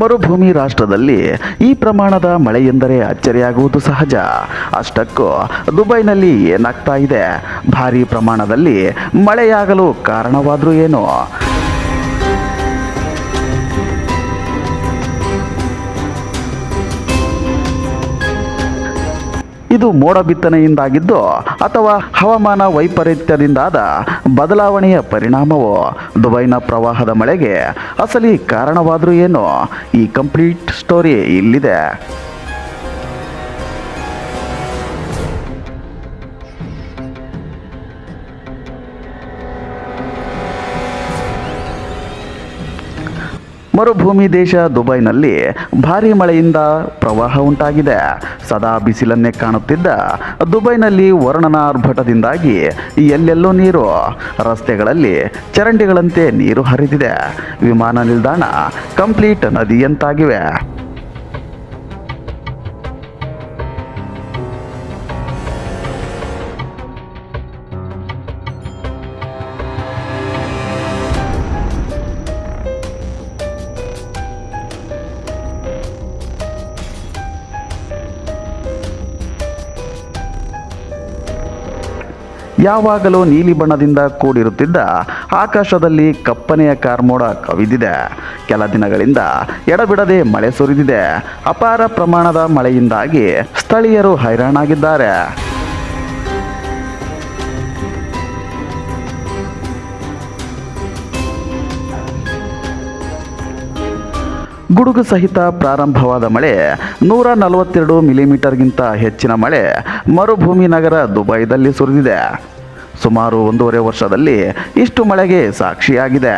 ಮರುಭೂಮಿ ರಾಷ್ಟ್ರದಲ್ಲಿ ಈ ಪ್ರಮಾಣದ ಮಳೆ ಎಂದರೆ ಅಚ್ಚರಿಯಾಗುವುದು ಸಹಜ. ಅಷ್ಟಕ್ಕೂ ದುಬೈನಲ್ಲಿ ಏನಾಗ್ತಾ ಇದೆ? ಭಾರೀ ಪ್ರಮಾಣದಲ್ಲಿ ಮಳೆಯಾಗಲು ಕಾರಣವಾದರೂ ಏನು? ಇದು ಮೋಡ ಬಿತ್ತನೆಯಿಂದಾಗಿದ್ದು ಅಥವಾ ಹವಾಮಾನ ವೈಪರೀತ್ಯದಿಂದಾದ ಬದಲಾವಣೆಯ ಪರಿಣಾಮವೋ? ದುಬೈನ ಪ್ರವಾಹದ ಮಳೆಗೆ ಅಸಲಿ ಕಾರಣವಾದರೂ ಏನು? ಈ ಕಂಪ್ಲೀಟ್ ಸ್ಟೋರಿ ಇಲ್ಲಿದೆ. ಮರುಭೂಮಿ ದೇಶ ದುಬೈನಲ್ಲಿ ಭಾರೀ ಮಳೆಯಿಂದ ಪ್ರವಾಹ ಉಂಟಾಗಿದೆ. ಸದಾ ಬಿಸಿಲನ್ನೇ ಕಾಣುತ್ತಿದ್ದ ದುಬೈನಲ್ಲಿ ವರ್ಣನಾರ್ಭಟದಿಂದಾಗಿ ಎಲ್ಲೆಲ್ಲೋ ನೀರು, ರಸ್ತೆಗಳಲ್ಲಿ ಚರಂಡಿಗಳಂತೆ ನೀರು ಹರಿದಿದೆ. ವಿಮಾನ ನಿಲ್ದಾಣ ಕಂಪ್ಲೀಟ್ ನದಿಯಂತಾಗಿವೆ. ಯಾವಾಗಲೂ ನೀಲಿ ಬಣ್ಣದಿಂದ ಕೂಡಿರುತ್ತಿದ್ದ ಆಕಾಶದಲ್ಲಿ ಕಪ್ಪನೆಯ ಕಾರ್ಮೋಡ ಕವಿದಿದೆ. ಕೆಲ ದಿನಗಳಿಂದ ಎಡಬಿಡದೆ ಮಳೆ ಸುರಿದಿದೆ. ಅಪಾರ ಪ್ರಮಾಣದ ಮಳೆಯಿಂದಾಗಿ ಸ್ಥಳೀಯರು ಹೈರಾಣಾಗಿದ್ದಾರೆ. ಗುಡುಗು ಸಹಿತ ಪ್ರಾರಂಭವಾದ ಮಳೆ, ನೂರ ನಲವತ್ತೆರಡು ಮಿಲಿಮೀಟರ್ಗಿಂತ ಹೆಚ್ಚಿನ ಮಳೆ ಮರುಭೂಮಿ ನಗರ ದುಬೈದಲ್ಲಿ ಸುರಿದಿದೆ. ಸುಮಾರು ಒಂದೂವರೆ ವರ್ಷದಲ್ಲಿ ಇಷ್ಟು ಮಳೆಗೆ ಸಾಕ್ಷಿಯಾಗಿದೆ.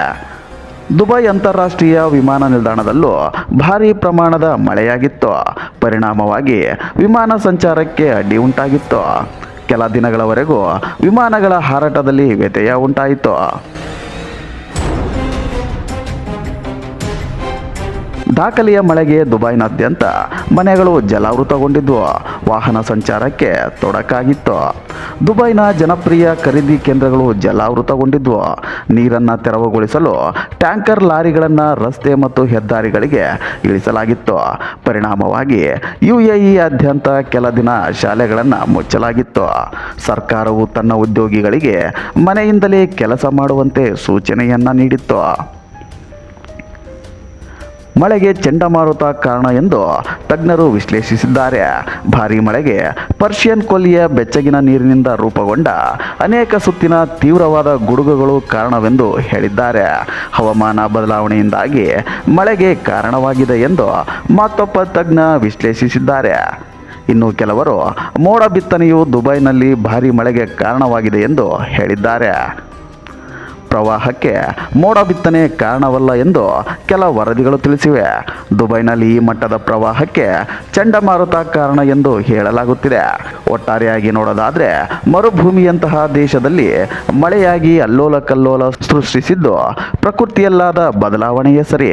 ದುಬೈ ಅಂತಾರಾಷ್ಟ್ರೀಯ ವಿಮಾನ ನಿಲ್ದಾಣದಲ್ಲೂ ಭಾರೀ ಪ್ರಮಾಣದ ಮಳೆಯಾಗಿತ್ತು. ಪರಿಣಾಮವಾಗಿ ವಿಮಾನ ಸಂಚಾರಕ್ಕೆ ಅಡ್ಡಿ ಉಂಟಾಗಿತ್ತು. ಕೆಲ ದಿನಗಳವರೆಗೂ ವಿಮಾನಗಳ ಹಾರಾಟದಲ್ಲಿ ವ್ಯತ್ಯಯ ಉಂಟಾಯಿತು. ದಾಖಲೆಯ ಮಳೆಗೆ ದುಬೈನಾದ್ಯಂತ ಮನೆಗಳು ಜಲಾವೃತಗೊಂಡಿದ್ವು. ವಾಹನ ಸಂಚಾರಕ್ಕೆ ತೊಡಕಾಗಿತ್ತು. ದುಬೈನ ಜನಪ್ರಿಯ ಖರೀದಿ ಕೇಂದ್ರಗಳು ಜಲಾವೃತಗೊಂಡಿದ್ವು. ನೀರನ್ನು ತೆರವುಗೊಳಿಸಲು ಟ್ಯಾಂಕರ್ ಲಾರಿಗಳನ್ನು ರಸ್ತೆ ಮತ್ತು ಹೆದ್ದಾರಿಗಳಿಗೆ ಇಳಿಸಲಾಗಿತ್ತು. ಪರಿಣಾಮವಾಗಿ ಯುಎಇಯಾದ್ಯಂತ ಕೆಲ ದಿನ ಶಾಲೆಗಳನ್ನು ಮುಚ್ಚಲಾಗಿತ್ತು. ಸರ್ಕಾರವು ತನ್ನ ಉದ್ಯೋಗಿಗಳಿಗೆ ಮನೆಯಿಂದಲೇ ಕೆಲಸ ಮಾಡುವಂತೆ ಸೂಚನೆಯನ್ನ ನೀಡಿತ್ತು. ಮಳೆಗೆ ಚಂಡಮಾರುತ ಕಾರಣ ಎಂದು ತಜ್ಞರು ವಿಶ್ಲೇಷಿಸಿದ್ದಾರೆ. ಭಾರೀ ಮಳೆಗೆ ಪರ್ಷಿಯನ್ ಕೊಲ್ಲಿಯ ಬೆಚ್ಚಗಿನ ನೀರಿನಿಂದ ರೂಪುಗೊಂಡ ಅನೇಕ ಸುತ್ತಿನ ತೀವ್ರವಾದ ಗುಡುಗುಗಳು ಕಾರಣವೆಂದು ಹೇಳಿದ್ದಾರೆ. ಹವಾಮಾನ ಬದಲಾವಣೆಯಿಂದಾಗಿ ಮಳೆಗೆ ಕಾರಣವಾಗಿದೆ ಎಂದು ಮತ್ತೊಬ್ಬ ತಜ್ಞ ವಿಶ್ಲೇಷಿಸಿದ್ದಾರೆ. ಇನ್ನು ಕೆಲವರು ಮೋಡ ಬಿತ್ತನೆಯು ದುಬೈನಲ್ಲಿ ಭಾರಿ ಮಳೆಗೆ ಕಾರಣವಾಗಿದೆ ಎಂದು ಹೇಳಿದ್ದಾರೆ. ಪ್ರವಾಹಕ್ಕೆ ಮೋಡ ಬಿತ್ತನೆ ಕಾರಣವಲ್ಲ ಎಂದು ಕೆಲ ವರದಿಗಳು ತಿಳಿಸಿವೆ. ದುಬೈನಲ್ಲಿ ಈ ಮಟ್ಟದ ಪ್ರವಾಹಕ್ಕೆ ಚಂಡಮಾರುತ ಕಾರಣ ಎಂದು ಹೇಳಲಾಗುತ್ತಿದೆ. ಒಟ್ಟಾರೆಯಾಗಿ ನೋಡೋದಾದ್ರೆ, ಮರುಭೂಮಿಯಂತಹ ದೇಶದಲ್ಲಿ ಮಳೆಯಾಗಿ ಅಲ್ಲೋಲ ಕಲ್ಲೋಲ ಸೃಷ್ಟಿಸಿದ್ದು ಪ್ರಕೃತಿಯಲ್ಲಾದ ಬದಲಾವಣೆಯೇ ಸರಿ.